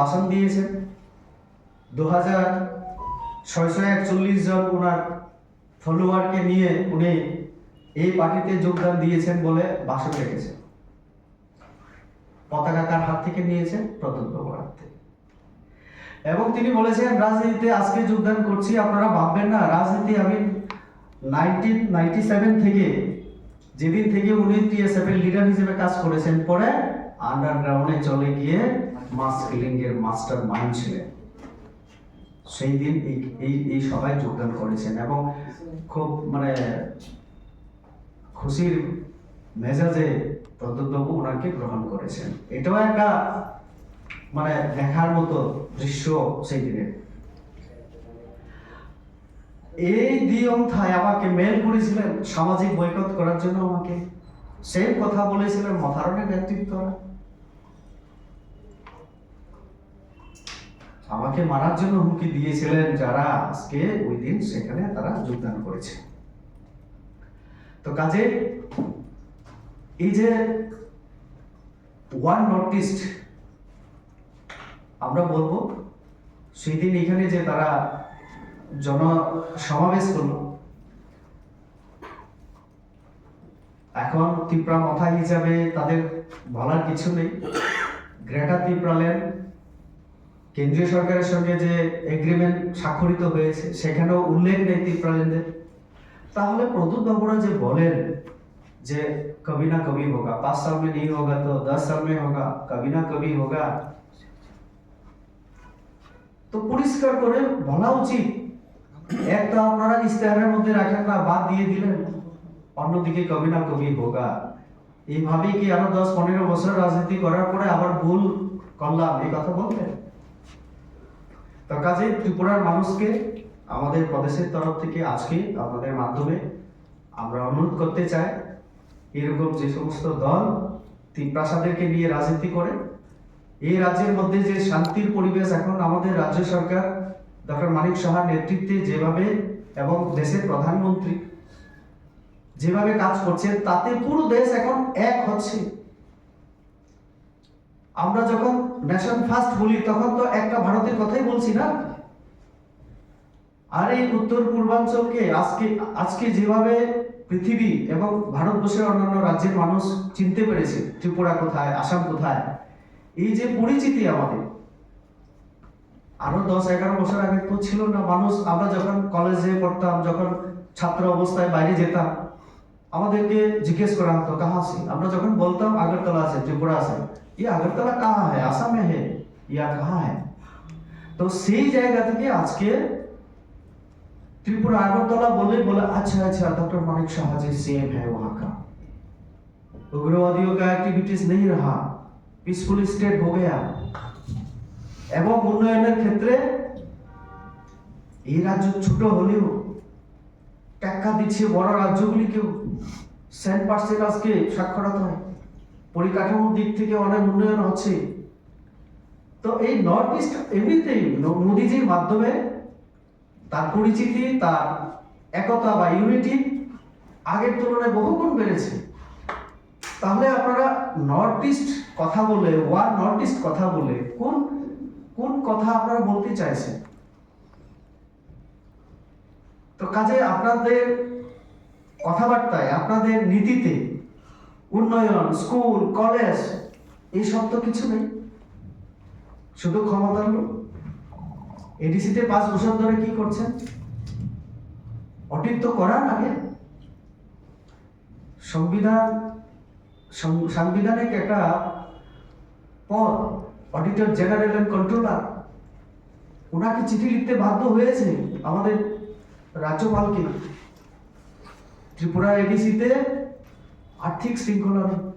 ভাষণ দিয়েছেন। দু হাজার ছয়শো একচল্লিশ জন ওনার ফলোয়ারকে নিয়ে উনি এই পার্টিতে যোগদান দিয়েছেন বলে ভাষণ রেখেছেন পতাকা কার হাত থেকে নিয়েছেন হাত থেকে। এবং তিনি বলেছেন, রাজনীতিতে আজকে যোগদান করছি, আপনারা ভাববেন না, রাজনীতি আমি নাইনটিন, নাইনটি সেভেন থেকে, যেদিন থেকে উনি টিএসএফ এর লিডার হিসেবে কাজ করেছেন, পরে আন্ডারগ্রাউন্ডে চলে গিয়ে মাস কিলিং এর মাস্টার মাইন্ড ছিলেন। সেই দিন এই এই সভায় যোগদান করেছেন এবং খুব মানে খুশির মেজাজে প্রদ্যুৎবাবু ওনাকে গ্রহণ করেছেন। এটাও একটা মানে দেখার মতো দৃশ্য সেই দিনের। এই দিয়ম থাই আমাকে মেল করেছিলেন, সামাজিক বৈকট করার জন্য আমাকে। সেম কথা বলেছিলেন, মথারণের নেতৃত্ব আমাকে মারার জন্য হুমকি দিয়েছিলেন যারা আজকে ওই দিন সেখানে তারা যোগদান করেছে। তো কাজে এই যে ওয়ান নর্থ ইস্ট আমরা বলব, সেই দিন এখানে যে তারা জন সমাবেশ করল, এখন ত্রিপুরা মাথা হিসাবে তাদের বলার কিছু নেই। গ্রেটার ত্রিপুরাল্যান্ড কেন্দ্রীয় সরকারের সঙ্গে যে এগ্রিমেন্ট স্বাক্ষরিত হয়েছে, সেখানেও উল্লেখ নেই ত্রিপুরালেনদের তাহলে প্রদীপ বাবুরা যে বলেন যে কবি না কবি হোগা, পাঁচ সাল মে নেই হোগা তো দশ সাল মে হোগা, কবি না কবি হোগা। তো পরিষ্কার করে বলা উচিত, এক তো আপনারা ইস্তেহারের মধ্যে রাখেন না, বাদ দিয়ে দিলেন, অন্যদিকে কবি না কবি হোগা। এইভাবেই কি আরও দশ পনেরো বছর রাজনীতি করার পরে আবার ভুল করলাম? এই কথা বলতেন তো কাজে ত্রিপুরার মানুষকে আমাদের প্রদেশের তরফ থেকে আজকে আপনাদের মাধ্যমে আমরা অনুরোধ করতে চাই, এরকম যে সমস্ত দল ত্রিপ্রাসাদেরকে নিয়ে রাজনীতি করে, এই রাজ্যের মধ্যে যে শান্তির পরিবেশ এখন আমাদের রাজ্য সরকার, ডক্টর মানিক সাহার নেতৃত্বে যেভাবে এবং দেশের প্রধানমন্ত্রী যেভাবে কাজ করছেন, তাতে পুরো দেশ এখন এক হচ্ছে। আমরা যখন নেশন ফার্স্ট বলি, তখন তো একটা ভারতের কথাই বলছি না? আর এই উত্তর পূর্বাঞ্চলকে আজকে আজকে যেভাবে পৃথিবী এবং ভারতবর্ষের অন্যান্য রাজ্যের মানুষ চিনতে পেরেছে, ত্রিপুরা কোথায়, আসাম কোথায়, এই যে পরিচিতি আমাদের, আরও দশ এগারো বছর আগে তো ছিল না। মানুষ, আমরা যখন কলেজে পড়তাম, যখন ছাত্র অবস্থায় বাইরে যেতাম আমাদেরকে জিজ্ঞেস করা হতো কাহা সে আমরা যখন বলতাম আগরতলা আছে ত্রিপুরা আছে ये আগরতলা কাহা है आसाम में है या कहाँ है তো সেই জায়গা থেকে আজকে त्रिपुरा আগরতলা বলে বলে अच्छा अच्छा डॉक्टर मानिक शाह जी सेम है वहाँ का उग्रवादियों का एक्टिविटीज नहीं रहा পিসফুল স্টেট हो गया এবং উন্নয়নের ক্ষেত্রে এই রাজ্য ছোট হলেও টাকা দিচ্ছে বড় রাজ্যগুলিকেও সেন্ট পার্সেন্ট আজকে সাক্ষরতা পরিকাঠামোর দিক থেকে অনেক উন্নয়ন হচ্ছে। তো এই নর্থ ইস্ট এমনিতেই মোদিজির মাধ্যমে তার পরিচিতি, তার একতা বা ইউনিটি আগের তুলনায় বহুগুণ বেড়েছে। তাহলে আপনারা নর্থ ইস্ট কথা বলে ওয়ান নর্থ ইস্ট কথা বলে কোন কোন কথা আপনারা বলতে চাইছেন? তো কাজে আপনাদের কথাবার্তায়, আপনাদের নীতিতে, উন্নয়ন, স্কুল, কলেজ, এইসব তো কিছু নেই। শুধু ক্ষমতার লোক। এডিসিতে পাঁচ বছর ধরে কি করছেন? অডিট তো করার আগে। সংবিধান সাংবিধানিক একটা পদ অডিটর জেনারেল এন্ড কন্ট্রোলার ওনাকে চিঠি লিখতে বাধ্য হয়েছে আমাদের রাজ্যপালকে ত্রিপুরা এডিসিতে আর্থিক শৃঙ্খলা নেই